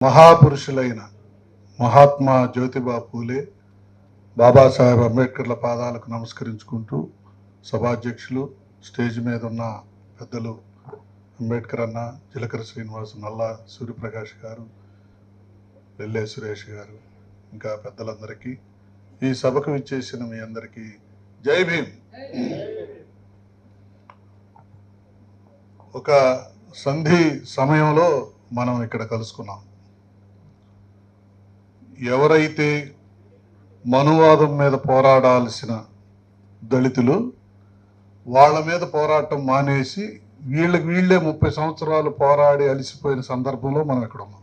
మహాపురుషులైన మహాత్మా జ్యోతిబా పూలే బాబాసాహెబ్ అంబేద్కర్ల పాదాలకు నమస్కరించుకుంటూ సభాధ్యక్షులు స్టేజ్ మీద ఉన్న పెద్దలు అంబేద్కర్ అన్న జిలకర శ్రీనివాస్ నల్లా సూర్యప్రకాష్ గారు వెల్లే సురేష్ గారు ఇంకా పెద్దలందరికీ ఈ సభకు విచ్చేసిన మీ అందరికీ జై భీమ్. ఒక సంధి సమయంలో మనం ఇక్కడ కలుసుకున్నాం. ఎవరైతే మనువాదం మీద పోరాడాల్సిన దళితులు వాళ్ళ మీద పోరాటం మానేసి వీళ్ళకి వీళ్ళే ముప్పై సంవత్సరాలు పోరాడి అలిసిపోయిన సందర్భంలో మనం ఇక్కడ ఉన్నాం.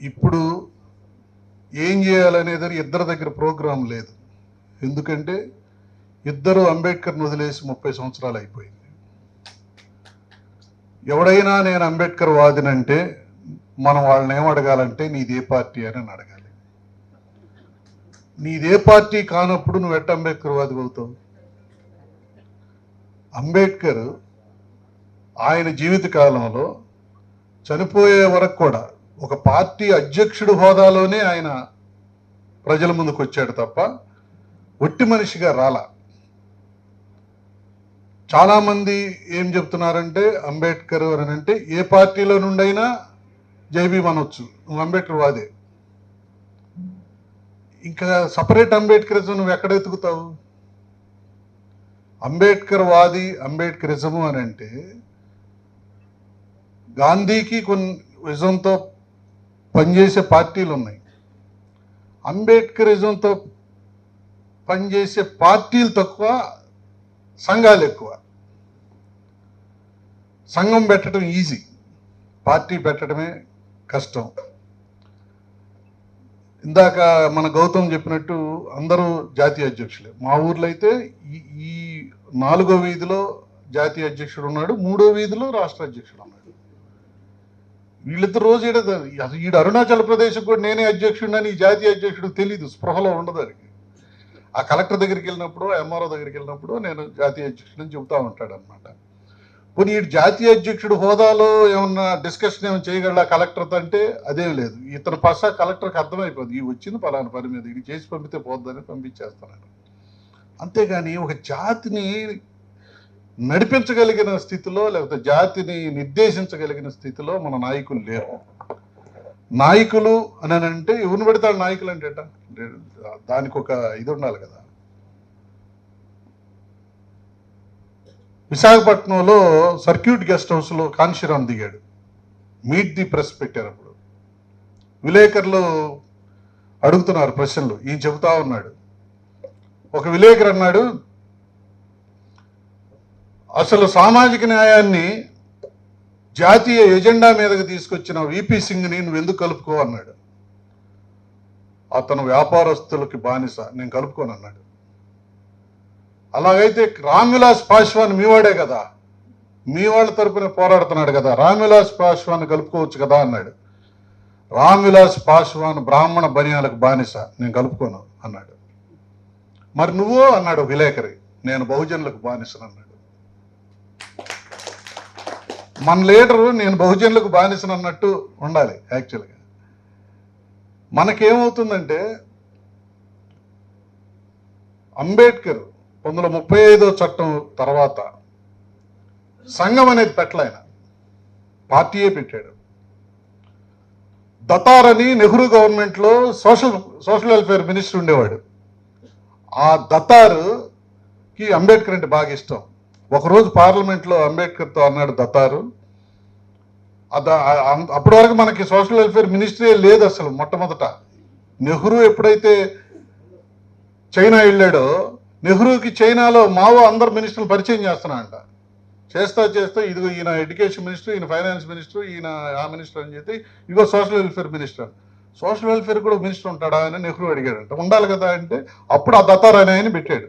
ఇప్పుడు ఏం చేయాలనేది ఇద్దరి దగ్గర ప్రోగ్రాం లేదు. ఎందుకంటే ఇద్దరు అంబేద్కర్ని వదిలేసి ముప్పై సంవత్సరాలు అయిపోయింది. ఎవడైనా నేను అంబేద్కర్ వాదినంటే మనం వాళ్ళని ఏం అడగాలంటే నీదే పార్టీ అని అడగాలి. నీదే పార్టీ కానప్పుడు నువ్వు ఎట్ట అంబేద్కర్వాది అవుతావు? అంబేద్కర్ ఆయన జీవిత కాలంలో చనిపోయే వరకు కూడా ఒక పార్టీ అధ్యక్షుడు హోదాలోనే ఆయన ప్రజల ముందుకు వచ్చాడు తప్ప ఒట్టి మనిషిగా రాలా. చాలామంది ఏం చెప్తున్నారంటే అంబేద్కర్ అని అంటే ఏ పార్టీలో నుండైనా జైబీమ్ అనొచ్చు. నువ్వు అంబేద్కర్ వాదే. ఇంకా సపరేట్ అంబేద్కరిజం నువ్వు ఎక్కడ ఎతుకుతావు అంబేద్కర్ వాది అంబేద్కరిజము అని అంటే గాంధీకి కొన్ని విజంతో పనిచేసే పార్టీలు ఉన్నాయి అంబేద్కరిజంతో పనిచేసే పార్టీలు తక్కువ సంఘాలు ఎక్కువ. సంఘం పెట్టడం ఈజీ. పార్టీ పెట్టడమే కష్టం. ఇందాక మన గౌతమ్ చెప్పినట్టు అందరూ జాతీయ అధ్యక్షులే. మా ఊర్లో అయితే ఈ ఈ నాలుగో వీధిలో జాతీయ అధ్యక్షుడు ఉన్నాడు మూడో వీధిలో రాష్ట్ర అధ్యక్షుడు ఉన్నాడు. వీళ్ళిద్దరు రోజు ఈడ అసలు ఈడు అరుణాచల్ ప్రదేశ్ కూడా నేనే అధ్యక్షుడినని ఈ జాతీయ అధ్యక్షుడు తెలియదు స్పృహలో ఉండదు ఆ కలెక్టర్ దగ్గరికి వెళ్ళినప్పుడు ఎంఆర్ఓ దగ్గరికి వెళ్ళినప్పుడు నేను జాతీయ అధ్యక్షుడని చెబుతూ ఉంటాడు అనమాట పోనీ జాతీయ అధ్యక్షుడు హోదాలో ఏమన్నా డిస్కషన్ ఏమైనా చేయగల కలెక్టర్తో అంటే అదేం లేదు. ఇతను పసా కలెక్టర్కి అర్థమైపోతుంది ఈ వచ్చింది పలానా పని మీద. ఇది చేసి పంపితే పోద్దని పంపించేస్తున్నాను అంతేగాని ఒక జాతిని నడిపించగలిగిన స్థితిలో లేకపోతే జాతిని నిర్దేశించగలిగిన స్థితిలో మన నాయకులు లేరు. నాయకులు అని అంటే ఎవరిని పెడతాడు నాయకులు అంటే ఎట్టా? దానికి ఒక ఇది ఉండాలి కదా. విశాఖపట్నంలో సర్క్యూట్ గెస్ట్ హౌస్లో కాంశీరామ్ దిగాడు. మీట్ ది ప్రెస్ పెట్టారు అప్పుడు. విలేకరులు అడుగుతున్నారు ప్రశ్నలు. ఈయన చెబుతా ఉన్నాడు. ఒక విలేకరు అన్నాడు అసలు సామాజిక న్యాయాన్ని జాతీయ ఎజెండా మీదకి తీసుకొచ్చిన విపి సింగ్ని నువ్వు ఎందుకు కలుపుకో? అన్నాడు. అతను వ్యాపారస్తులకి బానిస. నేను కలుపుకోను అన్నాడు. అలాగైతే రామ్ విలాస్ పాశ్వాన్ మీవాడే కదా. మీ వాళ్ళ తరపున పోరాడుతున్నాడు కదా. రామ్ విలాస్ పాశ్వాన్ కలుపుకోవచ్చు కదా అన్నాడు. రామ్ విలాస్ పాశ్వాన్ బ్రాహ్మణ బనియాలకు బానిస. నేను కలుపుకోను అన్నాడు. మరి నువ్వు అన్నాడు విలేకరి. నేను బహుజనులకు బానిసను అన్నాడు. మన లీడరు నేను బహుజనులకు బానిసను అన్నట్టు ఉండాలి యాక్చువల్గా మనకేమవుతుందంటే అంబేద్కర్ వందల ముప్పై ఐదో చట్టం తర్వాత సంఘం అనేది పెట్టలేన పార్టీయే పెట్టాడు. దతార్ అని నెహ్రూ గవర్నమెంట్లో సోషల్ సోషల్ వెల్ఫేర్ మినిస్టర్ ఉండేవాడు. ఆ దతారుకి అంబేద్కర్ అంటే బాగా ఇష్టం. ఒకరోజు పార్లమెంట్లో అంబేద్కర్తో అన్నాడు దతారు అప్పటి వరకు మనకి సోషల్ వెల్ఫేర్ మినిస్ట్రీ లేదు అసలు మొట్టమొదట. నెహ్రూ ఎప్పుడైతే చైనా వెళ్ళాడో నెహ్రూకి చైనాలో మావో అందరు మినిస్టర్లు పరిచయం చేస్తున్నాడంట. చేస్తా చేస్తా ఇదిగో ఈయన ఎడ్యుకేషన్ మినిస్టర్ ఈయన ఫైనాన్స్ మినిస్టర్ ఈయన ఆ మినిస్టర్ అని చెప్పి ఇదిగో social welfare minister. Social welfare కూడా మినిస్టర్ ఉంటాడా అని నెహ్రూ అడిగాడంట. ఉండాలి కదా అంటే అప్పుడు ఆ దతార్ అనే ఆయన పెట్టాడు.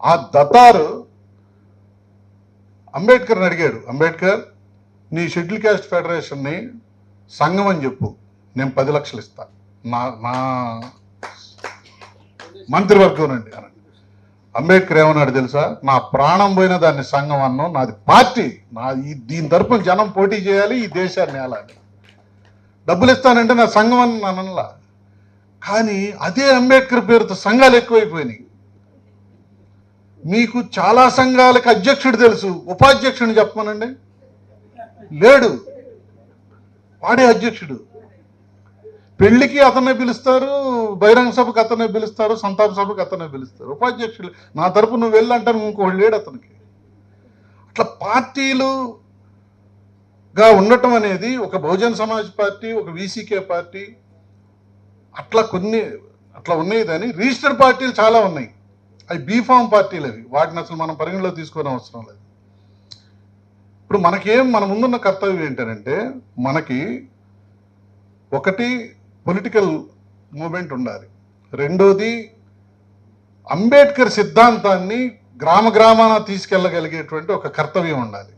ఆ దతారు అంబేద్కర్ని అడిగాడు. అంబేద్కర్ నీ షెడ్యూల్ క్యాస్ట్ ఫెడరేషన్ని సంఘం అని చెప్పు. నేను పది లక్షలు ఇస్తా. నా నా మంత్రివర్గం నుండి అనండి అంబేద్కర్ ఏమన్నాడు తెలుసా? నా ప్రాణం పోయిన దాన్ని సంఘం అన్నం నాది పార్టీ. నా దీని తరపున జనం పోటీ చేయాలి ఈ దేశాన్ని ఏలాలి. డబ్బులు ఇస్తానంటే నా సంఘం అని అనలా. కానీ అదే అంబేద్కర్ పేరుతో సంఘాలు ఎక్కువైపోయినాయి. మీకు చాలా సంఘాలకు అధ్యక్షుడు తెలుసు. ఉపాధ్యక్షుడిని చెప్పమనండి. లేడు. వాడే అధ్యక్షుడు. పెళ్ళికి అతనే పిలుస్తారు బహిరంగ సభకు అతనే పిలుస్తారు సంతాప సభకు అతనే పిలుస్తారు. ఉపాధ్యక్షులు నా తరపు నువ్వు వెళ్ళంటాను ఇంకోటి లేడు అతనికి. అట్లా పార్టీలుగా ఉండటం అనేది ఒక బహుజన్ సమాజ్ పార్టీ ఒక వీసీకే పార్టీ అట్లా కొన్ని అట్లా ఉన్నాయి కానీ రిజిస్టర్డ్ పార్టీలు చాలా ఉన్నాయి. అవి బీఫామ్ పార్టీలు అవి. వాటిని అసలు మనం పరిగణలో తీసుకోవడం అవసరం లేదు. ఇప్పుడు మనకేం మన ముందున్న కర్తవ్యం ఏంటంటే మనకి ఒకటి పొలిటికల్ మూమెంట్ ఉండాలి. రెండోది అంబేద్కర్ సిద్ధాంతాన్ని గ్రామ గ్రామాన తీసుకెళ్ళగలిగేటువంటి ఒక కర్తవ్యం ఉండాలి.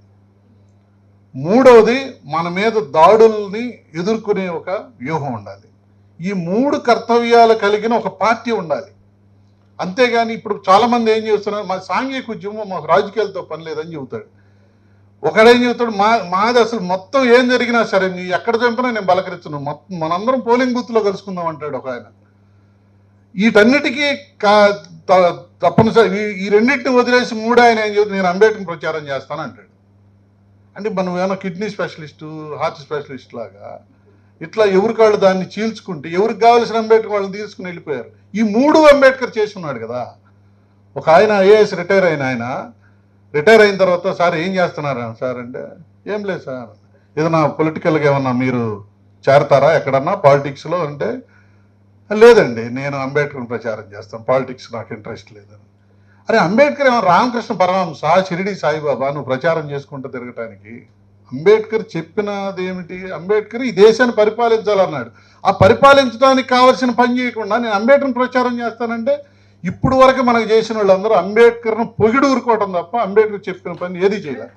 మూడవది మన మీద దాడుల్ని ఎదుర్కొనే ఒక వ్యూహం ఉండాలి. ఈ మూడు కర్తవ్యాలు కలిగిన ఒక పార్టీ ఉండాలి. అంతేగాని ఇప్పుడు చాలా మంది ఏం చేస్తున్నారు మా సాంఘిక ఉద్యమం మాకు రాజకీయాలతో పని లేదని చెబుతాడు ఒకడేం చెబుతాడు మా మాది అసలు మొత్తం ఏం జరిగినా సరే నీ ఎక్కడ చంపినా నేను బలకరించను. మొత్తం మనందరం పోలింగ్ బూత్లో కలుసుకుందాం అంటాడు ఒక ఆయన. వీటన్నిటికీ కా- త- తప్పనిసరి ఈ- ఈ రెండింటిని వదిలేసి మూడు ఆయన ఏం చెబుతుంది నేను అంబేద్కర్ ప్రచారం చేస్తాను అంటాడు. అంటే మనం ఏమైనా కిడ్నీ స్పెషలిస్టు హార్ట్ స్పెషలిస్ట్ లాగా ఇట్లా ఎవరికాళ్ళు దాన్ని చీల్చుకుంటే ఎవరికి కావాల్సిన అంబేద్కర్ వాళ్ళని తీసుకుని వెళ్ళిపోయారు. ఈ మూడు అంబేద్కర్ చేసి ఉన్నాడు కదా. ఒక ఆయన ఐఏఎస్ రిటైర్ అయిన ఆయన రిటైర్ అయిన తర్వాత సార్ ఏం చేస్తున్నారు సార్ అంటే ఏం లేదు సార్. ఏదైనా పొలిటికల్గా ఏమన్నా మీరు చేరతారా ఎక్కడన్నా? పాలిటిక్స్లో అంటే లేదండి నేను అంబేద్కర్ ప్రచారం చేస్తాను. పాలిటిక్స్ నాకు ఇంట్రెస్ట్ లేదని. అరే అంబేద్కర్ ఏమో రామకృష్ణ పరమహంస షిరిడి సాయిబాబా నువ్వు ప్రచారం చేసుకుంటూ తిరగటానికి అంబేద్కర్ చెప్పినది ఏమిటి? అంబేద్కర్ ఈ దేశాన్ని పరిపాలించాలన్నాడు. ఆ పరిపాలించడానికి కావలసిన పని చేయకుండా నేను అంబేద్కర్ ప్రచారం చేస్తానంటే ఇప్పుడు వరకు మనకు చేసిన వాళ్ళందరూ అంబేద్కర్ను పొగిడి ఊరుకోవటం తప్ప అంబేద్కర్ చెప్పిన పని ఏది చేయలేదు.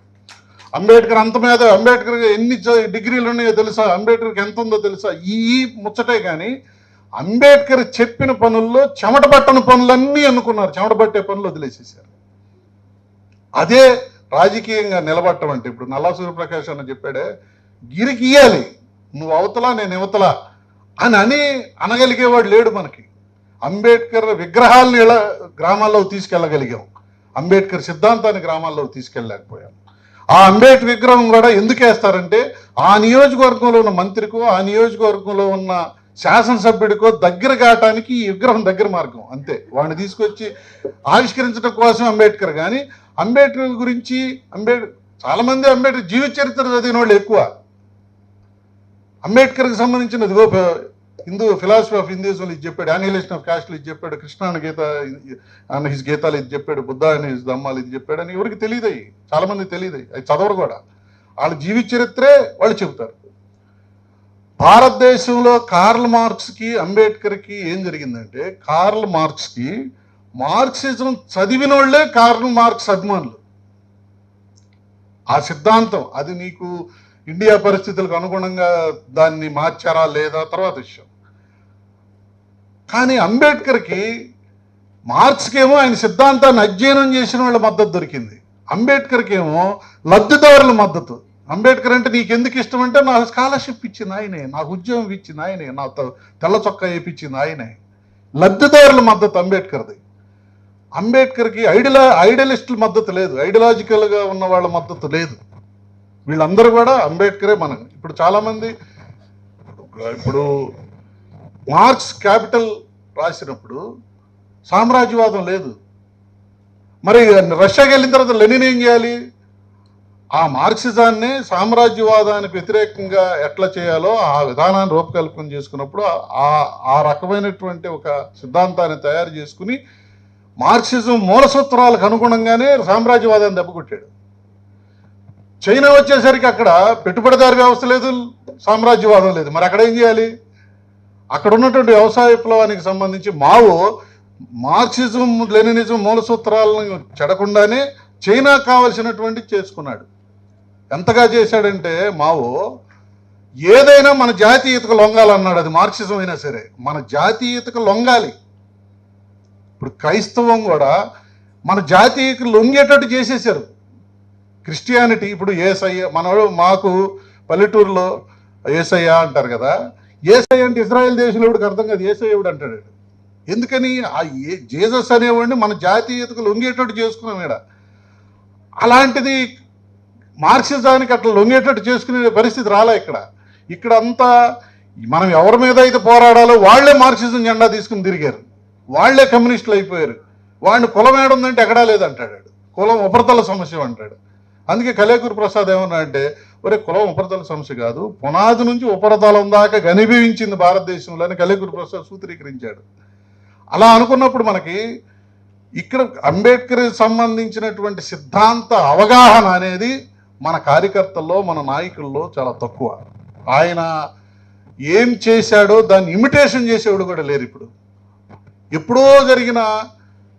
అంబేద్కర్ అంత మీద అంబేద్కర్ ఎన్ని డిగ్రీలు ఉన్నాయో తెలుసా? అంబేద్కర్కి ఎంత ఉందో తెలుసా? ఈ ముచ్చటే కానీ అంబేద్కర్ చెప్పిన పనుల్లో చెమట పట్టని పనులన్నీ అనుకున్నారు. చెమట పట్టే పనులు వదిలేసేసారు. అదే రాజకీయంగా నిలబట్టం అంటే ఇప్పుడు నల్లా సూర్యప్రకాష్ అని చెప్పాడే గిరికి ఇయ్యాలి. నువ్వు అవతలా నేను ఇవతలా అని అని అనగలిగేవాడు లేడు మనకి. అంబేద్కర్ విగ్రహాలను ఇలా గ్రామాల్లో తీసుకెళ్ళగలిగాం? అంబేద్కర్ సిద్ధాంతాన్ని గ్రామాల్లో తీసుకెళ్ళలేకపోయాం. ఆ అంబేద్కర్ విగ్రహం కూడా ఎందుకు వేస్తారంటే ఆ నియోజకవర్గంలో ఉన్న మంత్రికో ఆ నియోజకవర్గంలో ఉన్న శాసనసభ్యుడికో దగ్గర కావటానికి ఈ విగ్రహం దగ్గర మార్గం అంతే. వాడిని తీసుకొచ్చి ఆవిష్కరించడం కోసం అంబేద్కర్. కానీ అంబేద్కర్ గురించి అంబేద్కర్ చాలామంది అంబేద్కర్ జీవిత చరిత్ర చదివిన వాళ్ళు ఎక్కువ. అంబేద్కర్కి సంబంధించిన ఇదిగో హిందూ ఫిలాసఫీ ఆఫ్ హిందూజం ఇది చెప్పాడు యానిహిలేషన్ ఆఫ్ కాస్ట్లు ఇది చెప్పాడు కృష్ణ అన్న గీత అన్న హిస్ గీతాలు ఇది చెప్పాడు బుద్ధ అని హిస్ దమ్మాలు ఇది చెప్పాడు అని ఎవరికి తెలియదు చాలా మంది తెలియదు అవి. అది చదవరు కూడా. వాళ్ళ జీవిత చరిత్రే వాళ్ళు చెబుతారు. భారతదేశంలో కార్ల్ మార్క్స్కి అంబేద్కర్కి ఏం జరిగిందంటే కార్ల్ మార్క్స్కి మార్క్సిజం చదివిన వాళ్ళే కార్ల్ మార్క్స్ అభిమానులు. ఆ సిద్ధాంతం అది నీకు ఇండియా పరిస్థితులకు అనుగుణంగా దాన్ని మార్చారా లేదా తర్వాత విషయం. కానీ అంబేద్కర్కి మార్క్స్కేమో ఆయన సిద్ధాంతాన్ని అధ్యయనం చేసిన వాళ్ళ మద్దతు దొరికింది. అంబేద్కర్కి ఏమో లబ్ధిదారుల మద్దతు. అంబేద్కర్ అంటే నీకు ఎందుకు ఇష్టం అంటే నాకు స్కాలర్షిప్ ఇచ్చింది ఆయనే నాకు ఉద్యోగం ఇచ్చింది ఆయనే నా త- తెల్ల చొక్కా వేయించింది ఆయనే. లబ్ధిదారుల మద్దతు అంబేద్కర్ది. అంబేద్కర్కి ఐడిలా ఐడియలిస్టుల మద్దతు లేదు. ఐడియలాజికల్గా ఉన్న వాళ్ళ మద్దతు లేదు. వీళ్ళందరూ కూడా అంబేద్కరే మనం ఇప్పుడు చాలామంది ఇప్పుడు మార్క్స్ క్యాపిటల్ రాసినప్పుడు సామ్రాజ్యవాదం లేదు. మరి రష్యాకి వెళ్ళిన తర్వాత లెనిన్ ఏం చేయాలి? ఆ మార్క్సిజాన్ని సామ్రాజ్యవాదానికి వ్యతిరేకంగా ఎట్లా చేయాలో ఆ విధానాన్ని రూపకల్పన చేసుకున్నప్పుడు ఆ ఆ రకమైనటువంటి ఒక సిద్ధాంతాన్ని తయారు చేసుకుని మార్క్సిజం మూలసూత్రాలకు అనుగుణంగానే సామ్రాజ్యవాదాన్ని దెబ్బకొట్టాడు. చైనా వచ్చేసరికి అక్కడ పెట్టుబడిదారు వ్యవస్థ లేదు సామ్రాజ్యవాదం లేదు. మరి అక్కడ ఏం చేయాలి? అక్కడ ఉన్నటువంటి వ్యవసాయ విప్లవానికి సంబంధించి మావో మార్క్సిజం లెనినిజం మూల సూత్రాలను చెడకుండానే చైనా కావలసినటువంటి చేసుకున్నాడు. ఎంతగా చేశాడంటే మావో ఏదైనా మన జాతీయతకు లొంగాలన్నాడు అది మార్క్సిజం అయినా సరే మన జాతీయతకు లొంగాలి. ఇప్పుడు క్రైస్తవం కూడా మన జాతీయకు లొంగేటట్టు చేసేసారు క్రిస్టియానిటీ ఇప్పుడు ఏసయ్య మన మాకు పల్లెటూరులో ఏసయ్య అంటారు కదా ఏసై అంటే ఇజ్రాయెల్ దేశంలో ఎవడికి అర్థం కాదు ఏసయ్య ఎవడు అంటాడు ఎందుకని? ఆ ఏ జీసస్ అనేవాడిని మన జాతీయతకు లొంగేటట్టు చేసుకున్నాం ఇక్కడ అలాంటిది మార్క్సిజానికి అట్లా లొంగేటట్టు చేసుకునే పరిస్థితి రాలే ఇక్కడ. ఇక్కడ అంతా మనం ఎవరి మీద అయితే పోరాడాలో వాళ్ళే మార్క్సిజం జెండా తీసుకుని తిరిగారు. వాళ్ళే కమ్యూనిస్టులు అయిపోయారు. వాడిని కులం ఏడుందంటే ఎక్కడా లేదంటాడు కులం ఉపరితల సమస్య అంటాడు. అందుకే కలేకూరు ప్రసాద్ ఏమన్నా అంటే ఒరే కులం ఉపరితల సమస్య కాదు. పునాది నుంచి ఉపరితలం దాకా గనిభవించింది భారతదేశంలో అని ప్రసాద్ సూత్రీకరించాడు. అలా అనుకున్నప్పుడు మనకి ఇక్కడ అంబేద్కర్ సంబంధించినటువంటి సిద్ధాంత అవగాహన అనేది మన కార్యకర్తల్లో మన నాయకుల్లో చాలా తక్కువ. ఆయన ఏం చేశాడో దాన్ని ఇమిటేషన్ చేసేవాడు కూడా లేరు ఇప్పుడు. ఎప్పుడో జరిగిన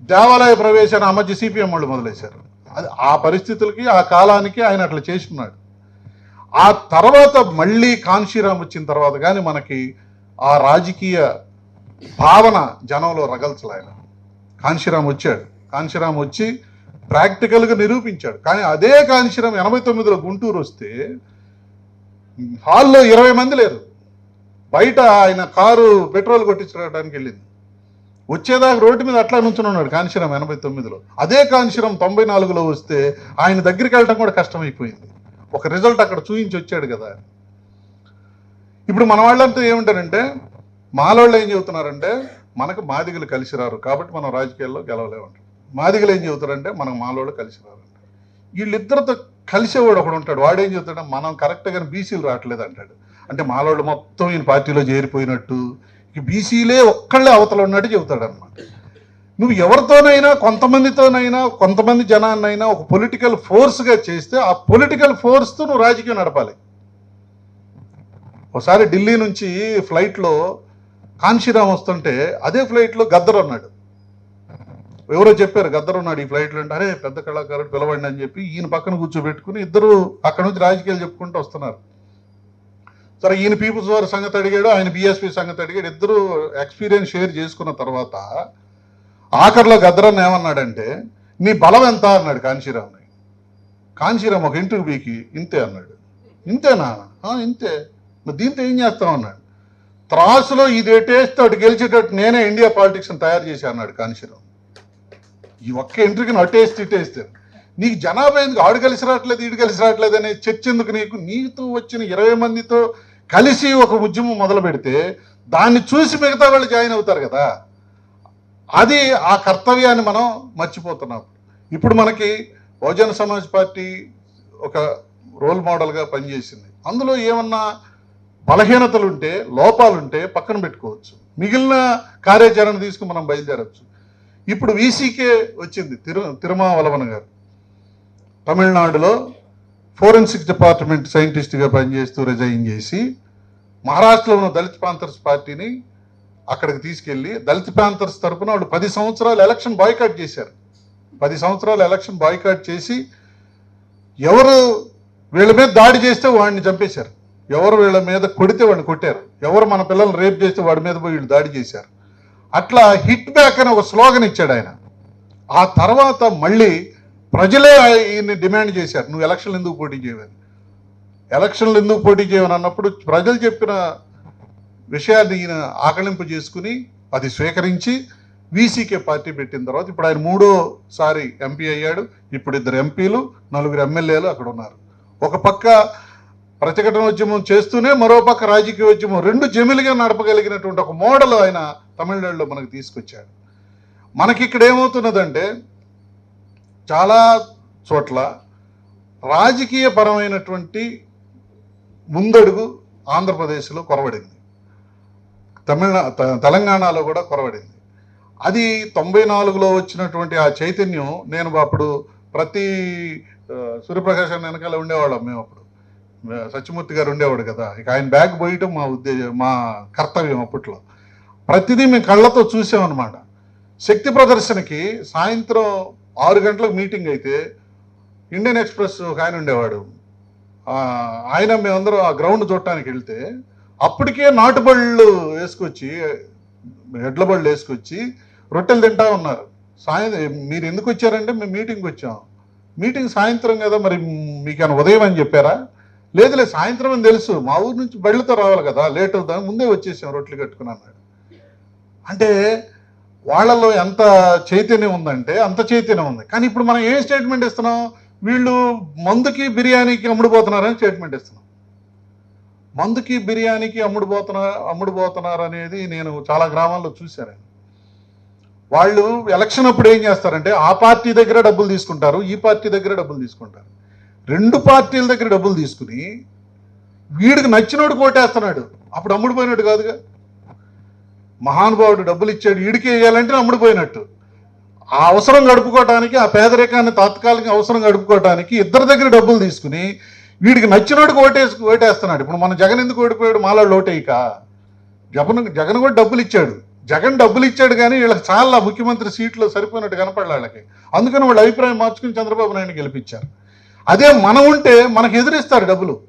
దేవాలయ ప్రవేశాన్ని ఆ మధ్య సిపిఎం వాళ్ళు మొదలేశారు అది ఆ పరిస్థితులకి ఆ కాలానికి ఆయన అట్లా చేసుకున్నాడు ఆ తర్వాత మళ్ళీ కాన్షీరామ్ వచ్చిన తర్వాత కానీ మనకి ఆ రాజకీయ భావన జనంలో రగల్చలే ఆయన వచ్చాడు. కాన్షీరామ్ వచ్చి ప్రాక్టికల్గా నిరూపించాడు. కానీ అదే కాంశీరామ్ ఎనభై తొమ్మిదిలో గుంటూరు వస్తే హాల్లో ఇరవై మంది లేరు. బయట ఆయన కారు పెట్రోల్ కొట్టించడానికి వెళ్ళింది. వచ్చేదాకా రోడ్డు మీద అట్లా నుంచుని ఉన్నాడు కాంశీరాం ఎనభై తొమ్మిదిలో అదే కాంశీరామ్ తొంభై నాలుగులో వస్తే ఆయన దగ్గరికి వెళ్ళడం కూడా కష్టమైపోయింది. ఒక రిజల్ట్ అక్కడ చూపించి వచ్చాడు కదా. ఇప్పుడు మన వాళ్ళంతా ఏమంటారంటే మాలోళ్ళు ఏం చెబుతున్నారంటే మనకు మాదిగలు కలిసి రారు కాబట్టి మనం రాజకీయాల్లో గెలవలేమంటారు. మాదిగలు ఏం చెబుతారంటే మనకు మాలోళ్ళు కలిసి రారు వీళ్ళిద్దరితో కలిసేవాడు ఒకడు ఉంటాడు. వాడు ఏం చెబుతాడు మనం కరెక్ట్గా బీసీలు రావట్లేదు అంటాడు. అంటే మాలోళ్ళు మొత్తం ఈయన పార్టీలో చేరిపోయినట్టు బీసీలే ఒక్కళ్ళే అవతల ఉన్నట్టు చెబుతాడు అనమాట నువ్వు ఎవరితోనైనా కొంతమందితోనైనా కొంతమంది జనాన్నైనా ఒక పొలిటికల్ ఫోర్స్గా చేస్తే ఆ పొలిటికల్ ఫోర్స్తో నువ్వు రాజకీయం నడపాలి. ఒకసారి ఢిల్లీ నుంచి ఫ్లైట్లో కాంశీరామ్ వస్తుంటే అదే ఫ్లైట్లో గద్దర్ ఉన్నాడు. ఎవరో చెప్పారు గద్దర్ ఉన్నాడు ఈ ఫ్లైట్లో అంటే అరే పెద్ద కళాకారుడు పిలవండి అని చెప్పి ఈయన పక్కన కూర్చోబెట్టుకుని ఇద్దరు అక్కడ నుంచి రాజకీయాలు చెప్పుకుంటూ వస్తున్నారు. సరే ఈయన పీపుల్స్ వారి సంగతి అడిగాడు ఆయన బీఎస్పీ సంగతి అడిగాడు ఇద్దరు ఎక్స్పీరియన్స్ షేర్ చేసుకున్న తర్వాత ఆఖరిలో గద్దరన్న ఏమన్నాడంటే నీ బలం ఎంత? అన్నాడు కాంశీరామ్ని. కాంశీరామ్ ఒక ఇంటర్వ్యూకి ఇంతే అన్నాడు. ఇంతేనా "ఆ, ఇంతే. మరి దీంతో ఏం చేస్తావు? అన్నాడు. త్రాసులో ఇది ఎటేస్తే అటు గెలిచేటట్టు నేనే ఇండియా పాలిటిక్స్ని తయారు చేశా అన్నాడు కాంశీరామ్. ఈ ఒక్క ఇంటర్వ్యూకి అటేస్తే ఇటేస్తే నీకు జనాభా ఎందుకు? ఆడు కలిసి రావట్లేదు ఈడు కలిసి రావట్లేదు అనే చర్చ ఎందుకు నీకు? నీతో వచ్చిన ఇరవై మందితో కలిసి ఒక ఉద్యమం మొదలు పెడితే దాన్ని చూసి మిగతా వాళ్ళు జాయిన్ అవుతారు కదా. అది ఆ కర్తవ్యాన్ని మనం మర్చిపోతున్నాం. ఇప్పుడు మనకి బహుజన సమాజ్ పార్టీ ఒక రోల్ మోడల్గా పనిచేసింది. అందులో ఏమన్నా బలహీనతలుంటే లోపాలుంటే పక్కన పెట్టుకోవచ్చు. మిగిలిన కార్యాచరణ తీసుకుని మనం బయలుదేరవచ్చు ఇప్పుడు వీసీకే వచ్చింది తిరు తిరుమావలవన్ గారు. తమిళనాడులో ఫోరెన్సిక్ డిపార్ట్మెంట్ సైంటిస్ట్గా పనిచేస్తూ రిజైన్ చేసి మహారాష్ట్రలో ఉన్న దళిత్ పాంథర్స్ పార్టీని అక్కడికి తీసుకెళ్ళి దళిత్ పాంథర్స్ తరపున వాళ్ళు పది సంవత్సరాలు ఎలక్షన్ బాయ్కాట్ చేశారు. పది సంవత్సరాలు ఎలక్షన్ బాయ్కాట్ చేసి ఎవరు వీళ్ళ మీద దాడి చేస్తే వాడిని చంపేశారు. ఎవరు వీళ్ళ మీద కొడితే వాడిని కొట్టారు. ఎవరు మన పిల్లల్ని రేప్ చేస్తే వాడి మీద పోయి వీళ్ళు దాడి చేశారు. అట్లా హిట్ బ్యాక్ అని ఒక స్లోగన్ ఇచ్చాడు ఆయన. ఆ తర్వాత మళ్ళీ ప్రజలే ఈయన్ని డిమాండ్ చేశారు. నువ్వు ఎలక్షన్లు ఎందుకు పోటీ చేయవని. ఎలక్షన్లు ఎందుకు పోటీ చేయవని అన్నప్పుడు ప్రజలు చెప్పిన విషయాన్ని ఈయన ఆకలింపు చేసుకుని అది స్వీకరించి వీసీకే పార్టీ పెట్టిన తర్వాత ఇప్పుడు ఆయన మూడోసారి ఎంపీ అయ్యాడు. ఇప్పుడు ఇద్దరు ఎంపీలు నలుగురు ఎమ్మెల్యేలు అక్కడ ఉన్నారు. ఒక పక్క ప్రతిఘటన ఉద్యమం చేస్తూనే మరో పక్క రాజకీయ ఉద్యమం రెండు జమిలుగా నడపగలిగినటువంటి ఒక మోడల్ ఆయన తమిళనాడులో మనకు తీసుకొచ్చాడు. మనకి ఇక్కడ ఏమవుతున్నదంటే చాలా చోట్ల రాజకీయ పరమైనటువంటి ముందడుగు ఆంధ్రప్రదేశ్లో కొరవడింది. తమిళనా త- తెలంగాణలో కూడా కొరవడింది. అది తొంభై నాలుగులో వచ్చినటువంటి ఆ చైతన్యం నేను అప్పుడు ప్రతి ఆ, సూర్యప్రకాశ్ వెనకాల ఉండేవాళ్ళం మేము అప్పుడు. సత్యమూర్తి గారు ఉండేవాడు కదా. ఇక ఆయన బ్యాగ్ పోయటం మా ఉద్దేశం మా కర్తవ్యం అప్పట్లో. ప్రతిదీ మేము కళ్ళతో చూసామన్నమాట. శక్తి ప్రదర్శనకి సాయంత్రం ఆరు గంటలకు మీటింగ్ అయితే ఇండియన్ ఎక్స్ప్రెస్ ఒక ఆయన ఉండేవాడు. ఆయన మేమందరం ఆ గ్రౌండ్ చూడటానికి వెళ్తే అప్పటికే నాటుబళ్ళు వేసుకొచ్చి ఎడ్ల బళ్ళు వేసుకొచ్చి రొట్టెలు తింటా ఉన్నారు. సాయంత్రం మీరు ఎందుకు వచ్చారంటే మేము మీటింగ్కి వచ్చాం. మీటింగ్ సాయంత్రం కదా మరి మీకు ఏమైనా ఉదయం అని చెప్పారా? లేదులే సాయంత్రం అని తెలుసు. మా ఊరు నుంచి బళ్ళతో రావాలి కదా లేట్ అవుతాం ముందే వచ్చేసాం రొట్టెలు కట్టుకుని అన్నాడు. అంటే వాళ్ళలో ఎంత చైతన్యం ఉందంటే అంత చైతన్యం ఉంది. కానీ ఇప్పుడు మనం ఏం స్టేట్మెంట్ ఇస్తున్నాం? వీళ్ళు మందుకి బిర్యానీకి అమ్ముడుపోతున్నారని స్టేట్మెంట్ ఇస్తున్నాం. మందుకి బిర్యానీకి అమ్ముడుపోతున్నారు అమ్ముడుపోతున్నారు అనేది నేను చాలా గ్రామాల్లో చూశాను. వాళ్ళు ఎలక్షన్ అప్పుడు ఏం చేస్తారంటే ఆ పార్టీ దగ్గర డబ్బులు తీసుకుంటారు ఈ పార్టీ దగ్గర డబ్బులు తీసుకుంటారు. రెండు పార్టీల దగ్గర డబ్బులు తీసుకుని వీడికి నచ్చినోడు కోటేస్తున్నాడు. అప్పుడు అమ్ముడుపోయినట్టు కాదుగా. మహానుభావుడు డబ్బులు ఇచ్చాడు వీడికి వేయాలంటే అమ్ముడుపోయినట్టు ఆ అవసరం గడుపుకోవటానికి ఆ పేదరికాన్ని తాత్కాలిక అవసరం గడుపుకోవటానికి ఇద్దరి దగ్గర డబ్బులు తీసుకుని వీడికి నచ్చినోడికి ఓటేసి ఓటేస్తున్నాడు. ఇప్పుడు మన జగన్ ఎందుకు ఓడిపోయాడు? మాలాడు ఓటేయక. జగన్ జగన్ కూడా డబ్బులు ఇచ్చాడు. జగన్ డబ్బులు ఇచ్చాడు కానీ వీళ్ళకి చాలా ముఖ్యమంత్రి సీట్లు సరిపోయినట్టు కనపడాలి వాళ్ళకి. అందుకని వాళ్ళ అభిప్రాయం మార్చుకుని చంద్రబాబు నాయుడు గెలిపించారు. అదే మనం ఉంటే మనకు ఎదురిస్తారు డబ్బులు.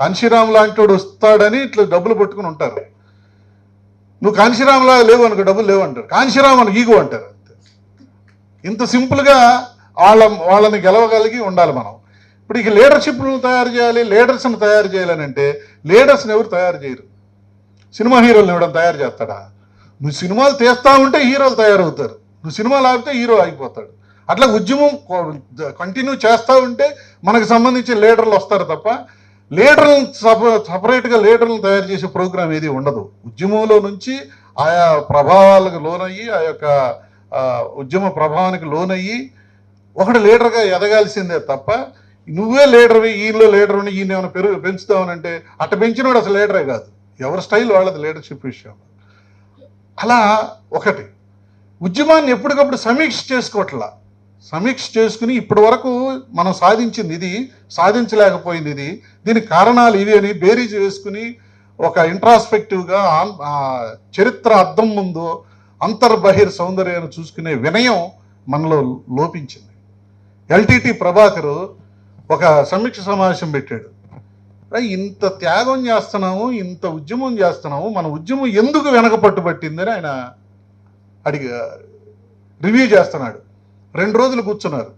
కాంశీరామ్ లాంటి వాడు వస్తాడని ఇట్లా డబ్బులు పట్టుకుని ఉంటారు. నువ్వు కాంశీరామ్లా లేవు అనుకో డబ్బులు లేవు అంటారు. కాంశీరామ్ అని ఈగో అంటారు ఇంత సింపుల్గా వాళ్ళ వాళ్ళని గెలవగలిగి ఉండాలి మనం. ఇప్పుడు ఇక లీడర్షిప్ను తయారు చేయాలి లీడర్స్ని తయారు చేయాలని అంటే లీడర్స్ని ఎవరు తయారు చేయరు? సినిమా హీరోలను ఇవ్వడం తయారు చేస్తాడా? నువ్వు సినిమాలు తీస్తా ఉంటే హీరోలు తయారవుతారు. నువ్వు సినిమాలు ఆపితే హీరో ఆగిపోతాడు. అట్లా ఉద్యమం కంటిన్యూ చేస్తూ ఉంటే మనకు సంబంధించిన లీడర్లు వస్తారు తప్ప లీడర్లను సపరేట్గా లీడర్లను తయారు చేసే ప్రోగ్రామ్ ఏది ఉండదు. ఉద్యమంలో నుంచి ఆయా ప్రభావాలకు లోనయ్యి ఆ యొక్క ఉద్యమ ప్రభావానికి లోనయ్యి ఒకటి లీడర్గా ఎదగాల్సిందే తప్ప నువ్వే లీడర్వి ఈయనలో లీడర్ని ఈయన ఏమైనా పెరుగు పెంచుతావనంటే అట్ట పెంచినోడు అసలు లీడరే కాదు. ఎవరి స్టైల్ వాళ్ళది లీడర్షిప్ విషయం. అలా ఒకటి. ఉద్యమాన్ని ఎప్పటికప్పుడు సమీక్ష చేసుకోవట్లా సమీక్ష చేసుకుని ఇప్పటి వరకు మనం సాధించింది ఇది సాధించలేకపోయింది ఇది. దీనికి కారణాలు ఇవి అని బేరీజ్ వేసుకుని ఒక ఇంట్రాస్పెక్టివ్గా చరిత్ర అర్థం ముందు అంతర్బహిర్ సౌందర్యాన్ని చూసుకునే వినయం మనలో లోపించింది. ఎల్టీటీ ప్రభాకరు ఒక సమీక్ష సమావేశం పెట్టాడు. ఇంత త్యాగం చేస్తున్నాము ఇంత ఉద్యమం చేస్తున్నాము మన ఉద్యమం ఎందుకు వెనకపట్టు పట్టిందని ఆయన అడిగి రివ్యూ చేస్తున్నాడు. రెండు రోజులు కూర్చున్నారు.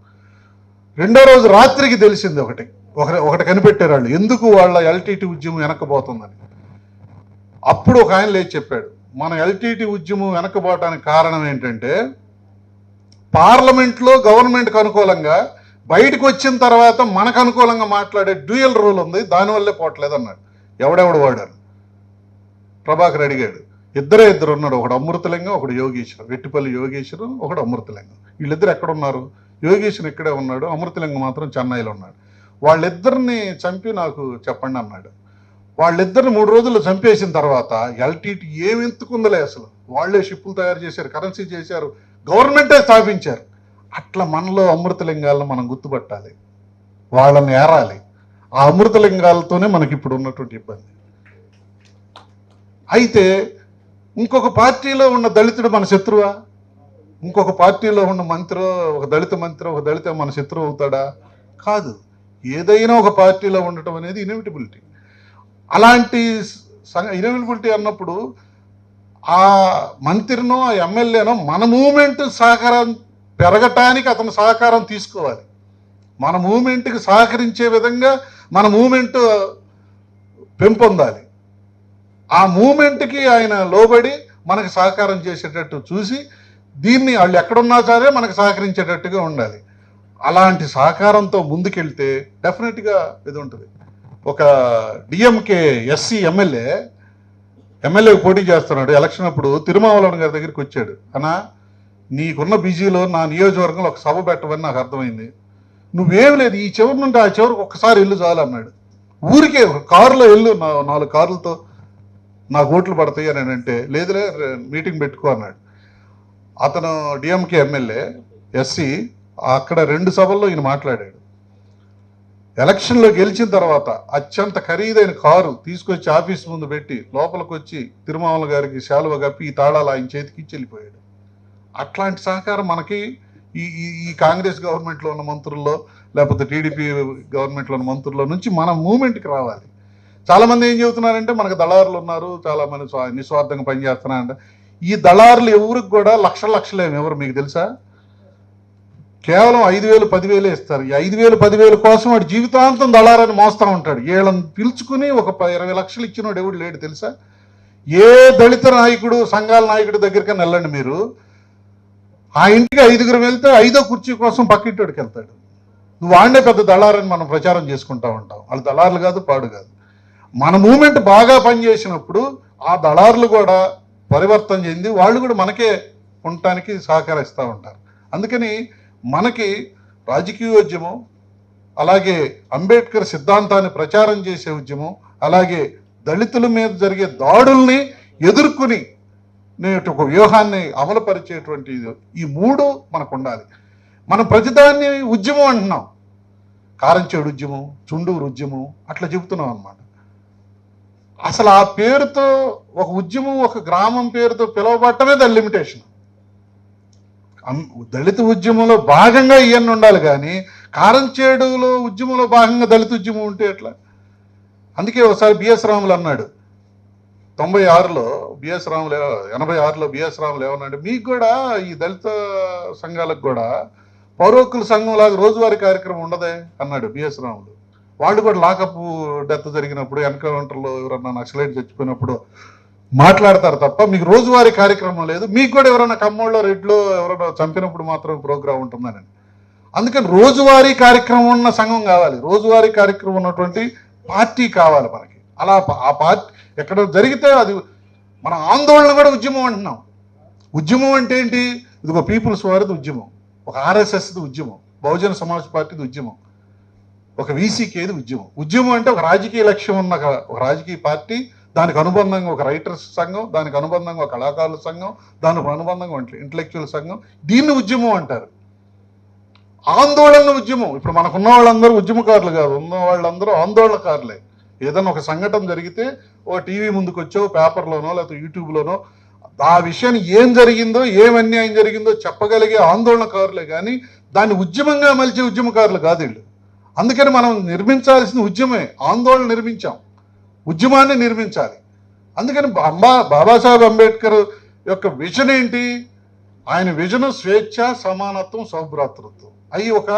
రెండో రోజు రాత్రికి తెలిసింది ఒకటి. ఒక ఒకటి కనిపెట్టారు వాళ్ళు. ఎందుకు వాళ్ళ ఎల్టీటీ ఉద్యమం వెనకపోతుందని అప్పుడు ఒక ఆయన లేచి చెప్పాడు. మన ఎల్టీటీ ఉద్యమం వెనకపోవటానికి కారణం ఏంటంటే పార్లమెంట్లో గవర్నమెంట్కి అనుకూలంగా బయటకు వచ్చిన తర్వాత మనకు అనుకూలంగా మాట్లాడే డ్యూయల్ రూల్ ఉంది దానివల్లే పోవట్లేదు అన్నాడు. ఎవడెవడు వాడారు ప్రభాకర్ అడిగాడు. ఇద్దరే ఇద్దరు ఉన్నాడు ఒకడు అమృతలింగం ఒకడు యోగేశ్వరం. వెట్టిపల్లి యోగేశ్వరం ఒకడు అమృతలింగం. వీళ్ళిద్దరు ఎక్కడ ఉన్నారు ఇక్కడే ఉన్నాడు అమృతలింగం మాత్రం చెన్నైలో ఉన్నాడు. వాళ్ళిద్దరిని చంపి నాకు చెప్పండి అన్నాడు. వాళ్ళిద్దరిని మూడు రోజులు చంపేసిన తర్వాత ఎల్టీటీ ఏమి ఎంతుకుందలే అసలు. వాళ్ళే షిప్పులు తయారు చేశారు కరెన్సీ చేశారు గవర్నమెంటే స్థాపించారు. అట్లా మనలో అమృతలింగాలను మనం గుర్తుపట్టాలి. వాళ్ళని ఏరాలి. ఆ అమృతలింగాలతోనే మనకి ఇప్పుడు ఉన్నటువంటి ఇబ్బంది. అయితే ఇంకొక పార్టీలో ఉన్న దళితుడు మన శత్రువా? ఇంకొక పార్టీలో ఉన్న మంత్రి ఒక దళిత మంత్రి ఒక దళిత మన శత్రువు అవుతాడా? కాదు. ఏదైనా ఒక పార్టీలో ఉండటం అనేది ఇన్ఎవిటబిలిటీ. అలాంటి ఇన్ఎవిటబిలిటీ అన్నప్పుడు ఆ మంత్రినో ఆ ఎమ్మెల్యేనో మన మూమెంట్ సహకారం పెరగటానికి అతను సహకారం తీసుకోవాలి. మన మూమెంట్కి సహకరించే విధంగా మన మూమెంట్ పెంపొందాలి. ఆ మూమెంట్కి ఆయన లోబడి మనకు సహకారం చేసేటట్టు చూసి దీన్ని వాళ్ళు ఎక్కడున్నా సరే మనకు సహకరించేటట్టుగా ఉండాలి. అలాంటి సహకారంతో ముందుకెళ్తే డెఫినెట్గా ఇది ఉంటుంది. ఒక డిఎంకే ఎస్సీ ఎమ్మెల్యే ఎమ్మెల్యే పోటీ చేస్తున్నాడు. ఎలక్షన్ అప్పుడు తిరుమావళవన్ గారి దగ్గరికి వచ్చాడు. అన్నా నీకున్న బిజీలో నా నియోజకవర్గంలో ఒక సభ పెట్టమని నాకు అర్థమైంది. నువ్వేం లేదు ఈ చివరి నుండి ఆ చివరికి ఒక్కసారి ఇల్లు చాలు అన్నాడు. ఊరికే కారులో వెళ్ళు నా నాలుగు కార్లతో నాకు ఓట్లు పడతాయి అని అంటే లేదులే మీటింగ్ పెట్టుకో అన్నాడు. అతను డిఎంకే ఎమ్మెల్యే ఎస్సీ అక్కడ రెండు సభల్లో ఈయన మాట్లాడాడు. ఎలక్షన్లో గెలిచిన తర్వాత అత్యంత ఖరీదైన కారు తీసుకొచ్చి ఆఫీస్ ముందు పెట్టి లోపలికి వచ్చి తిరుమల గారికి శాలువ కప్పి ఈ తాళాలు ఆయన చేతికి ఇచ్చి వెళ్ళిపోయాడు. అట్లాంటి సహకారం మనకి ఈ ఈ ఈ కాంగ్రెస్ గవర్నమెంట్లో ఉన్న మంత్రుల్లో లేకపోతే టీడీపీ గవర్నమెంట్లో ఉన్న మంత్రుల్లో నుంచి మన మూమెంట్కి రావాలి. చాలా మంది ఏం చెబుతున్నారంటే మనకు దళారులు ఉన్నారు చాలా మంది స్వా- నిస్వార్థంగా పనిచేస్తున్నారంట. ఈ దళారులు ఎవరికి కూడా లక్షల లక్షలేమి ఎవరు మీకు తెలుసా? కేవలం ఐదు వేలు పదివేలు ఇస్తారు. ఈ ఐదు వేలు పదివేలు కోసం వాడు జీవితాంతం దళారని మోస్తూ ఉంటాడు. వీళ్ళని పిలుచుకుని ఒక ప- ఇరవై లక్షలు ఇచ్చినోడు ఎవడు లేడు తెలుసా? ఏ దళిత నాయకుడు సంఘాల నాయకుడి దగ్గరికి వెళ్ళండి మీరు. ఆ ఇంటికి ఐదుగురు వెళ్తే ఐదో కుర్చీ కోసం పక్కింటికి వెళ్తాడు. నువ్వు వాడినే పెద్ద దళారని మనం ప్రచారం చేసుకుంటా ఉంటాం. వాళ్ళు దళారులు కాదు పాడు కాదు. మన మూమెంట్ బాగా పనిచేసినప్పుడు ఆ దళారులు కూడా పరివర్తన చెంది వాళ్ళు కూడా మనకే ఉండటానికి సహకరిస్తూ ఉంటారు. అందుకని మనకి రాజకీయ ఉద్యమం అలాగే అంబేద్కర్ సిద్ధాంతాన్ని ప్రచారం చేసే ఉద్యమం అలాగే దళితుల మీద జరిగే దాడుల్ని ఎదుర్కొని నేటి ఒక వ్యూహాన్ని అమలుపరిచేటువంటి పరిచేటువంటి ఈ మూడు మనకు ఉండాలి మనం ప్రతిదాన్ని ఉద్యమం అంటున్నాం. కారంచేడు ఉద్యమం చుండూరు ఉద్యమం అట్లా చెబుతున్నాం అన్నమాట. అసలు ఆ పేరుతో ఒక ఉద్యమం ఒక గ్రామం పేరుతో పిలువబట్టమే దాని లిమిటేషన్ దళిత ఉద్యమంలో భాగంగా ఇవన్నీ ఉండాలి కానీ కారంచేడులో ఉద్యమంలో భాగంగా దళిత ఉద్యమం ఉంటే ఎట్లా? అందుకే ఒకసారి బిఎస్ రాములు అన్నాడు తొంభై ఆరులో బిఎస్ రాములు ఎనభై ఆరులో బిఎస్ రాములు ఏమన్నాడు మీకు కూడా ఈ దళిత సంఘాలకు కూడా పౌరోక్కుల సంఘం లాగా రోజువారీ కార్యక్రమం ఉండదే అన్నాడు బిఎస్ రాములు. వాళ్ళు కూడా లాకప్ డెత్ జరిగినప్పుడు ఎన్కౌంటర్లో ఎవరన్నా నక్సలైట్ చచ్చిపోయినప్పుడు మాట్లాడతారు తప్ప మీకు రోజువారీ కార్యక్రమం లేదు. మీకు కూడా ఎవరైనా ఖమ్మంలో రెడ్లో ఎవరైనా చంపినప్పుడు మాత్రం ప్రోగ్రాం ఉంటుందని. అందుకని రోజువారీ కార్యక్రమం ఉన్న సంఘం కావాలి. రోజువారీ కార్యక్రమం ఉన్నటువంటి పార్టీ కావాలి మనకి. అలా ఆ పార్టీ ఎక్కడ జరిగితే అది మన ఆందోళన కూడా ఉద్యమం అంటున్నాం. ఉద్యమం అంటే ఏంటి? ఇది ఒక పీపుల్స్ వారిది ఉద్యమం. ఒక ఆర్ఎస్ఎస్ది ఉద్యమం. బహుజన సమాజ్ పార్టీది ఉద్యమం. ఒక వీసీకేది ఉద్యమం. ఉద్యమం అంటే ఒక రాజకీయ లక్ష్యం ఉన్న ఒక- ఒక రాజకీయ పార్టీ దానికి అనుబంధంగా ఒక రైటర్స్ సంఘం దానికి అనుబంధంగా ఒక కళాకారుల సంఘం దానికి అనుబంధంగా ఇంటలెక్చువల్ సంఘం. దీన్ని ఉద్యమం అంటారు. ఆందోళన ఉద్యమం. ఇప్పుడు మనకున్న వాళ్ళందరూ ఉద్యమకారులు కాదు. ఉన్న వాళ్ళందరూ ఆందోళనకారులే. ఏదైనా ఒక సంఘటన జరిగితే ఓ టీవీ ముందుకు వచ్చో పేపర్లోనో లేకపోతే యూట్యూబ్లోనో ఆ విషయాన్ని ఏం జరిగిందో ఏం అన్యాయం జరిగిందో చెప్పగలిగే ఆందోళనకారులే కానీ దాన్ని ఉద్యమంగా మలిచే ఉద్యమకారులు కాదు వీళ్ళు అందుకని మనం నిర్మించాల్సిన ఉద్యమే ఆందోళన నిర్మించాం ఉద్యమాన్ని నిర్మించాలి. అందుకని అంబా బాబాసాహెబ్ అంబేద్కర్ యొక్క విజన్ ఏంటి? ఆయన విజన్ స్వేచ్ఛ సమానత్వం సౌభ్రాతృత్వం. అవి ఒక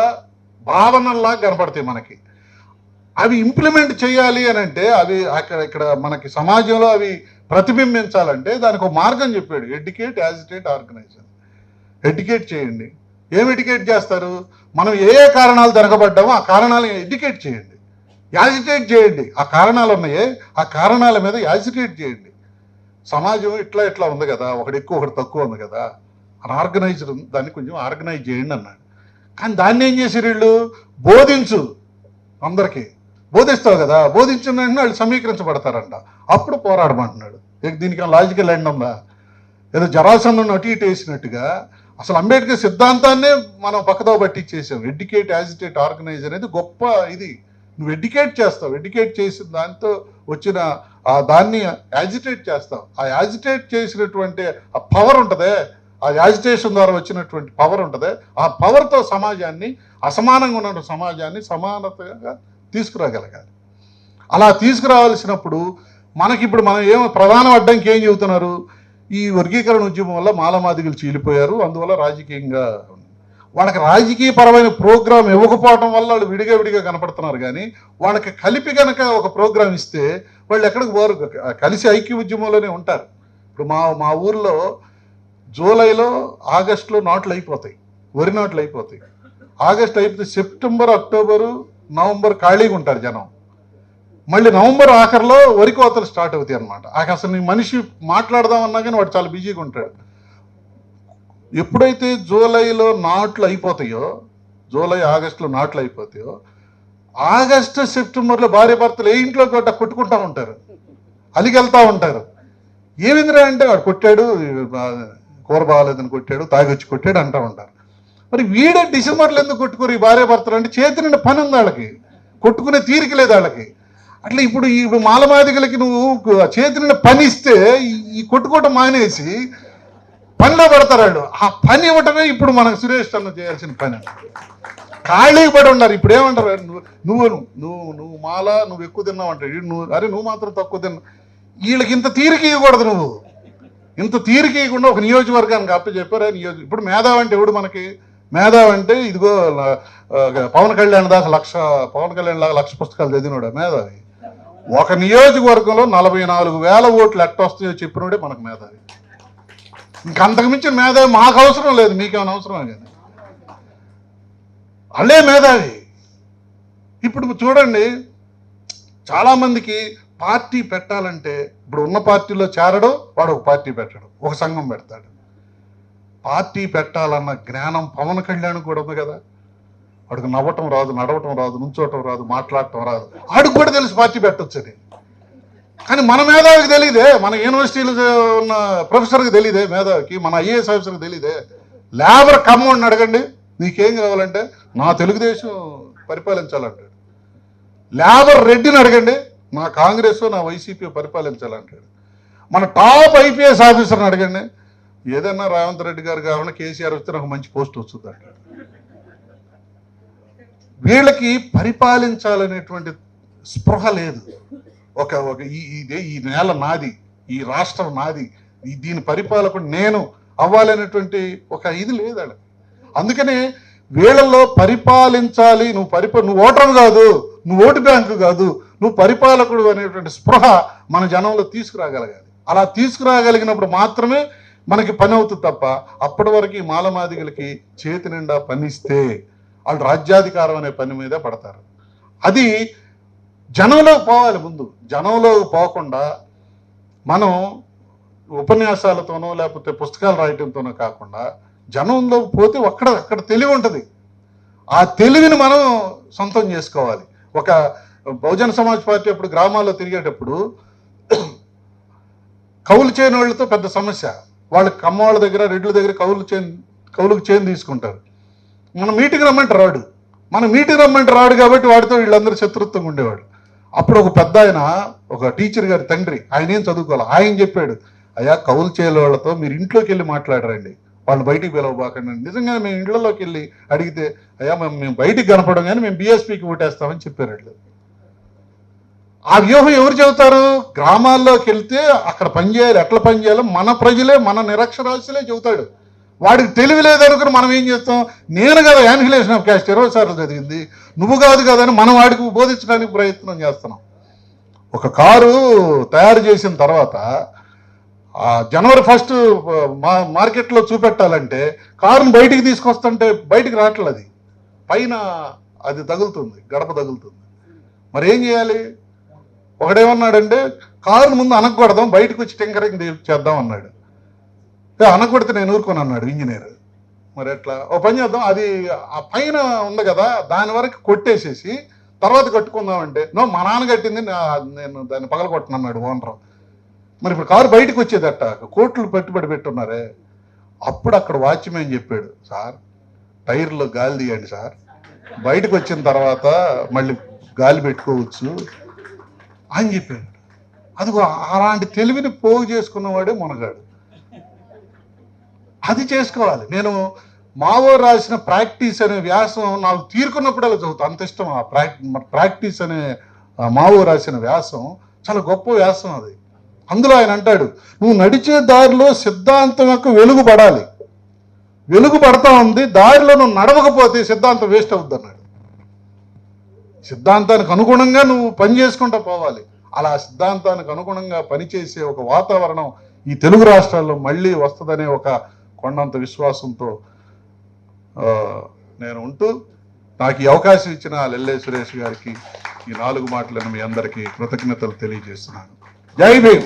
భావనల్లా కనపడతాయి మనకి. అవి ఇంప్లిమెంట్ చేయాలి అని అంటే అవి అక్కడ ఇక్కడ మనకి సమాజంలో అవి ప్రతిబింబించాలంటే దానికి ఒక మార్గం చెప్పాడు. ఎడ్యుకేట్ యాజిటేట్ ఆర్గనైజర్ ఎడ్యుకేట్ చేయండి. ఏం ఎడ్యుకేట్ చేస్తారు? మనం ఏ ఏ కారణాలు జరగబడ్డామో ఆ కారణాలను ఎడ్యుకేట్ చేయండి. యాజిటేట్ చేయండి. ఆ కారణాలు ఉన్నాయే ఆ కారణాల మీద యాజిటేట్ చేయండి. సమాజం ఇట్లా ఇట్లా ఉంది కదా. ఒకటి ఎక్కువ ఒకటి తక్కువ ఉంది కదా. అని ఆర్గనైజర్ దాన్ని కొంచెం ఆర్గనైజ్ చేయండి అన్నాడు. కానీ దాన్ని ఏం చేశారు వీళ్ళు? బోధించు అందరికీ. బోధిస్తావు కదా బోధించిన వెంటనే వాళ్ళు సమీకరించబడతారంట. అప్పుడు పోరాడమంటున్నాడు. దీనికి లాజికల్ ఎండ్ ఉందా? ఏదో జరాసంధం అటు ఇటు వేసినట్టుగా అసలు అంబేద్కర్ సిద్ధాంతాన్నే మనం పక్కదో పట్టించేసాం. ఎడ్యుకేట్ యాజిటేట్ ఆర్గనైజ్ అనేది గొప్ప ఇది. నువ్వు ఎడ్యుకేట్ చేస్తావు. ఎడ్యుకేట్ చేసిన దాంతో వచ్చిన ఆ దాన్ని యాజిటేట్ చేస్తావు. ఆ యాజిటేట్ చేసినటువంటి ఆ పవర్ ఉంటుందే. ఆ యాజిటేషన్ ద్వారా వచ్చినటువంటి పవర్ ఉంటుంది. ఆ పవర్తో సమాజాన్ని అసమానంగా ఉన్న సమాజాన్ని సమానతగా తీసుకురాగలగాలి. అలా తీసుకురావాల్సినప్పుడు మనకి ఇప్పుడు మనం ఏం ప్రధాన అడ్డంకి ఏం చెబుతున్నారు? ఈ వర్గీకరణ ఉద్యమం వల్ల మాలమాదిగలు చీలిపోయారు అందువల్ల రాజకీయంగా వాళ్ళకి రాజకీయపరమైన ప్రోగ్రాం ఇవ్వకపోవడం వల్ల వాళ్ళు విడిగా విడిగా కనపడుతున్నారు కానీ వాళ్ళకి కలిపి కనుక ఒక ప్రోగ్రాం ఇస్తే వాళ్ళు ఎక్కడికి పోరు. కలిసి ఐక్య ఉద్యమంలోనే ఉంటారు. ఇప్పుడు మా మా ఊర్లో జూలైలో ఆగస్టులో నాట్లు అయిపోతాయి. వరి నాట్లు అయిపోతాయి. ఆగస్ట్ అయిపోతే సెప్టెంబర్ అక్టోబరు నవంబర్ ఖాళీగా ఉంటారు జనం. మళ్ళీ నవంబర్ ఆఖరిలో వరి కోతలు స్టార్ట్ అవుతాయి అనమాట అసలు నీ మనిషి మాట్లాడదామన్నా కానీ వాడు చాలా బిజీగా ఉంటాడు. ఎప్పుడైతే జూలైలో నాట్లు అయిపోతాయో జూలై ఆగస్టులో నాట్లు అయిపోతాయో ఆగస్టు సెప్టెంబర్లో భార్య భర్తలు ఏ ఇంట్లో గట్ట కొట్టుకుంటా ఉంటారు. అలిగెళ్తా ఉంటారు. ఏమిందిరా అంటే వాడు కొట్టాడు కూర బాగాలేదని కొట్టాడు తాగొచ్చి కొట్టాడు అంటా ఉంటారు. మరి వీడే డిసెంబర్లో ఎందుకు కొట్టుకోరు ఈ భార్య భర్తలు అంటే చేతి నిండా పని ఉంది వాళ్ళకి. కొట్టుకునే తీరిక లేదు వాళ్ళకి. అట్లా ఇప్పుడు ఈ మాలమాదిగలకి నువ్వు చేతి నిండా పని ఇస్తే ఈ- కొట్టుకోవటం మానేసి పనిలో పడతారు వాళ్ళు. ఆ పని ఇవ్వటమే ఇప్పుడు మనకు సురేష్ అన్న చేయాల్సిన పని. ఖాళీ పడి ఉన్నారు. ఇప్పుడు ఏమంటారు? నువ్వు నువ్వు నువ్వు నువ్వు మాల నువ్వు ఎక్కువ తిన్నావు అంటే నువ్వు అరే నువ్వు మాత్రం తక్కువ తిన్నావు వీళ్ళకి ఇంత తీరిక ఇవ్వకూడదు నువ్వు. ఇంత తీరిక ఇవ్వకుండా ఒక నియోజకవర్గానికి అప్ప చెప్పారా నియోజక ఇప్పుడు మేధావి అంటే ఎవడు మనకి? మేధావి అంటే ఇదిగో పవన్ కళ్యాణ్ దాకా లక్ష పవన్ కళ్యాణ్ లాగా లక్ష పుస్తకాలు చదివినోడా మేధావి. ఒక నియోజకవర్గంలో నలభై నాలుగు వేల ఓట్లు ఎట్ట వస్తాయో చెప్పినోడే మనకు మేధావి. ఇంకంతకుమించిన మేధావి మాకు అవసరం లేదు మీకేమైనా అవసరమే కానీ అల్లే మేధావి. ఇప్పుడు చూడండి చాలామందికి పార్టీ పెట్టాలంటే ఇప్పుడు ఉన్న పార్టీలో చేరడం వాడు ఒక పార్టీ పెట్టడం ఒక సంఘం పెడతాడు. పార్టీ పెట్టాలన్న జ్ఞానం పవన్ కళ్యాణ్ కూడా ఉంది కదా. వాడికి నవ్వటం రాదు నడవటం రాదు నుంచోటం రాదు మాట్లాడటం రాదు. ఆడికి కూడా తెలిసి పార్టీ పెట్టొచ్చని కానీ మన మేధావికి తెలియదే మన యూనివర్సిటీలో ఉన్న ప్రొఫెసర్కి తెలియదే మేధావికి మన ఐఏఎస్ ఆఫీసర్కి తెలియదే లేబర్ కమ్మని అడగండి నీకేం కావాలంటే నా తెలుగుదేశం పరిపాలించాలంటాడు. లేబర్ రెడ్డిని అడగండి నా కాంగ్రెస్ నా వైసీపీ పరిపాలించాలంటాడు. మన టాప్ ఐపీఎస్ ఆఫీసర్ని అడగండి ఏదన్నా రేవంత్ రెడ్డి గారు కావాలన్నా కేసీఆర్ వస్తే నాకు మంచి పోస్ట్ వస్తుంది వీళ్ళకి పరిపాలించాలనేటువంటి స్పృహ లేదు. ఒక ఒక ఈ ఇదే ఈ నేల నాది ఈ రాష్ట్రం నాది దీని పరిపాలకుడు నేను అవ్వాలనేటువంటి ఒక ఇది లేదు వాళ్ళకి అందుకనే వీళ్ళల్లో పరిపాలించాలి నువ్వు పరిపా నువ్వు ఓటర్ కాదు నువ్వు ఓటు బ్యాంకు కాదు నువ్వు పరిపాలకుడు అనేటువంటి స్పృహ మన జనంలో తీసుకురాగలగాలి. అలా తీసుకురాగలిగినప్పుడు మాత్రమే మనకి పని అవుతుంది తప్ప అప్పటి వరకు మాలమాదిగలకి చేతి నిండా పనిస్తే వాళ్ళు రాజ్యాధికారం అనే పని మీద పడతారు. అది జనంలోకి పోవాలి ముందు. జనంలోకి పోకుండా మనం ఉపన్యాసాలతోనో లేకపోతే పుస్తకాలు రాయటంతోనో కాకుండా జనంలోకి పోతే అక్కడ అక్కడ తెలివి ఉంటుంది. ఆ తెలివిని మనం సొంతం చేసుకోవాలి. ఒక బహుజన సమాజ్ పార్టీ అప్పుడు గ్రామాల్లో తిరిగేటప్పుడు కౌలు చేయని వాళ్ళతో పెద్ద సమస్య. వాళ్ళు కమ్మవాళ్ళ దగ్గర రెడ్ల దగ్గర కౌలు చేన్ కౌలుకు చేను తీసుకుంటారు. మనం మీటింగ్ రమ్మంటే రాడు. మనం మీటింగ్ రమ్మంటే రాడు కాబట్టి వాడితో వీళ్ళందరూ శత్రుత్వంగా ఉండేవాడు. అప్పుడు ఒక పెద్ద ఆయన ఒక టీచర్ గారి తండ్రి ఆయన ఏం చదువుకోవాలి? ఆయన చెప్పాడు అయ్యా కౌలు చేయని వాళ్ళతో మీరు ఇంట్లోకి వెళ్ళి మాట్లాడరండి. వాళ్ళు బయటికి పిలవబాకండి. నిజంగానే మేము ఇళ్ళలోకి వెళ్ళి అడిగితే అయ్యా మేము మేము బయటికి కనపడం కానీ మేము బీఎస్పీకి ఓటేస్తామని చెప్పారు ఆ వ్యూహం ఎవరు చెబుతారు? గ్రామాల్లోకి వెళ్తే అక్కడ పనిచేయాలి ఎట్లా పనిచేయాలో మన ప్రజలే మన నిరక్షరాస్యులే చెబుతాడు. వాడికి తెలివి లేదనుకుని మనం ఏం చేస్తాం? నేను కదా యాన్హిలేషన్ ఆఫ్ క్యాస్ట్ ఇరవై సార్లు చదివింది నువ్వు కాదు కదని మనం వాడికి బోధించడానికి ప్రయత్నం చేస్తున్నాం. ఒక కారు తయారు చేసిన తర్వాత జనవరి ఫస్ట్ మా మార్కెట్లో చూపెట్టాలంటే కారును బయటికి తీసుకొస్తుంటే బయటికి రావట్లేదు అది. పైన అది తగులుతుంది గడప తగులుతుంది. మరి ఏం చేయాలి? ఒకడేమన్నాడంటే కారు ముందు అనకూడదాం బయటకు వచ్చి టింకరింగ్ చేద్దాం అన్నాడు. ఏ, అనకూడితే నేను ఊరుకొని అన్నాడు ఇంజనీర్. మరి ఎట్లా? ఓ పని చేద్దాం అది ఆ పైన ఉంది కదా దాని వరకు కొట్టేసేసి తర్వాత కట్టుకుందామంటే నో మా నాన్న కట్టింది నేను దాన్ని పగలగొట్టను అన్నాడు ఓనర్. మరి ఇప్పుడు కారు బయటకు వచ్చేదట కోట్లు పెట్టుబడి పెట్టున్నారే. అప్పుడు అక్కడ వాచ్మెన్ చెప్పాడు సార్ టైర్లో గాలి తీయండి సార్. బయటకు వచ్చిన తర్వాత మళ్ళీ గాలి పెట్టుకోవచ్చు అని చెప్పాడు. అదిగో అలాంటి తెలివిని పోగు చేసుకున్నవాడే మునగాడు. అది చేసుకోవాలి. నేను మావో రాసిన ప్రాక్టీస్ అనే వ్యాసం నాకు తీరుకున్నప్పుడల్లా చదువుతా. అంత ఇష్టం. ఆ ప్రాక్టీస్ అనే మావో రాసిన వ్యాసం చాలా గొప్ప వ్యాసం అది. అందులో ఆయన అంటాడు నువ్వు నడిచే దారిలో సిద్ధాంతం యొక్క వెలుగు పడాలి. వెలుగు పడతా ఉంది. దారిలో నువ్వు నడవకపోతే సిద్ధాంతం వేస్ట్ అవుద్ది అన్నాడు. సిద్ధాంతానికి అనుగుణంగా నువ్వు పని చేసుకుంటూ పోవాలి. అలా సిద్ధాంతానికి అనుగుణంగా పనిచేసే ఒక వాతావరణం ఈ తెలుగు రాష్ట్రాల్లో మళ్ళీ వస్తుందనే ఒక కొండంత విశ్వాసంతో నేను ఉంటూ నాకు ఈ అవకాశం ఇచ్చిన లెల్లే సురేష్ గారికి ఈ నాలుగు మాటలను మీ అందరికీ కృతజ్ఞతలు తెలియజేస్తున్నాను. జై భీమ్!